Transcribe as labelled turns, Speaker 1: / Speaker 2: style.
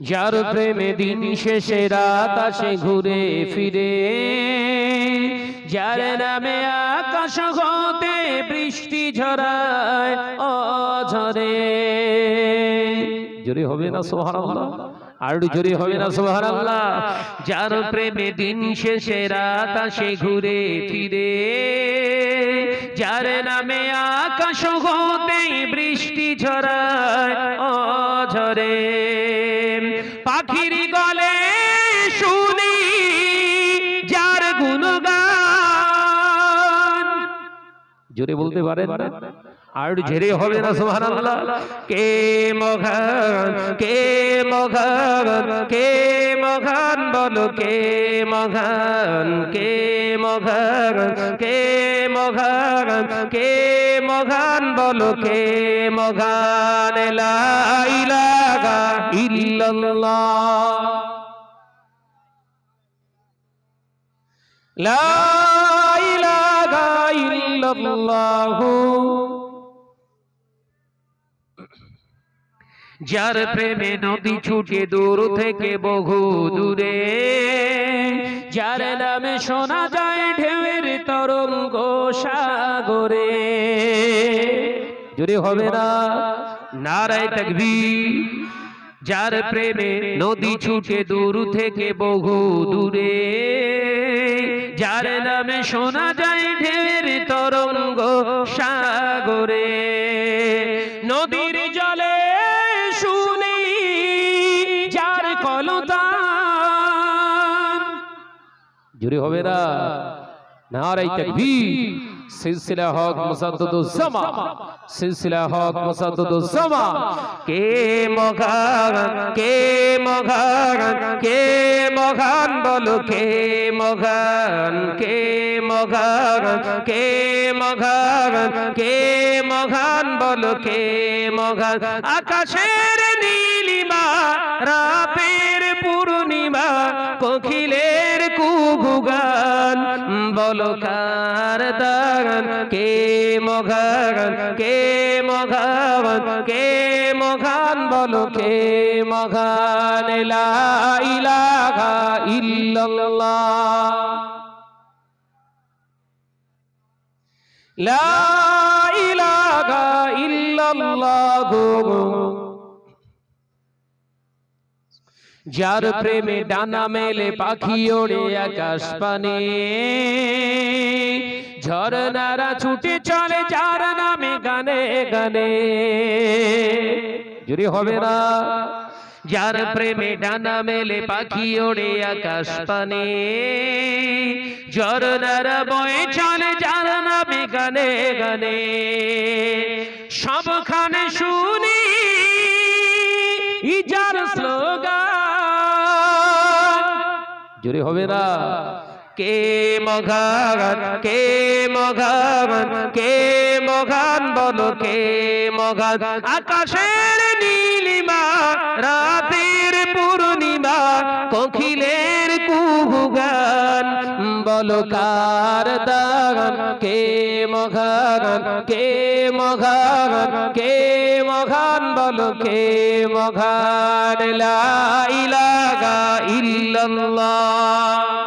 Speaker 1: যার প্রেমে দিন শেষে রাত আসে ঘুরে ফিরে। যার নামে আকাশ হতে বৃষ্টি ঝরায় অঝরে। জোরে হবে না সোহারাল্লাহ আর জোরে হবে না সোহারাল্লাহ যার প্রেমে দিন শেষে রাত আসে ঘুরে ফিরে। যার নামে আকাশ হতে বৃষ্টি ঝরায় অঝরে। পাখির গলে শুনি যার গুণগান। জোরে বলতে পারেন? না আর ঝেড়ে হবে না, সুবহানাল্লাহ। কে মঘান কে মঘান কে মঘান বলো, কে মঘান কে মঘান কে মঘান। কে মঘান বলো কে মঘান যার প্রেমে নদী ছুটে দূর থেকে বহু দূরে, যার নামে শোনা যায় ঢেউয়ের তরঙ্গ সাগরে জোরে হবে না নারায় তকবীর। যার প্রেমে নদী ছুটে দূর থেকে বহু দূরে। যার নামে শোনা যায় ঢের তরঙ্গ সাগরে। নদীর জলে শুনি যার কলতান জুড়ে হবে না নারাই তাকবীর। সিলসিলা হক মুসাদ্দুদুস জামা সিলসিলা হক মুসাদ্দুদুস জামা কে মগান কে মগান কে মগান বলো কে মগান কে মগান কে মগান কে মগান বলো কে মগান আকাশের নীলিমা রাতের পূর্ণিমা কোকিলের কুগুগান বলো কার দাগান কে মঘান কে মঘান কে মঘান বলো, কে মঘান ইলাহা ইল্লাল্লাহ। লা ইলাহা ইল্লাল্লাহ। যার প্রেমে ডানা মেলে পাখি ওড়ে আকাশ পানে। ঝরনারা ছুটে চলে যার নামে গানে গানে। জুড়ে হবে না যার প্রেমে ডানা মেলে পাখি ওড়ে আকাশ পানে। ঝরনারা বয়ে চলে যার নামে গানে গানে। সবখানে শুনি ইজার স্লোগান। জোরে হবে না। কে মঘান কে মঘান কে মঘান বলো কে মঘান আকাশের বলো কার দাগন কে মঘন কে মঘন কে মঘান বলো, কে মঘান লা ইলাহা ইল্লাল্লাহ।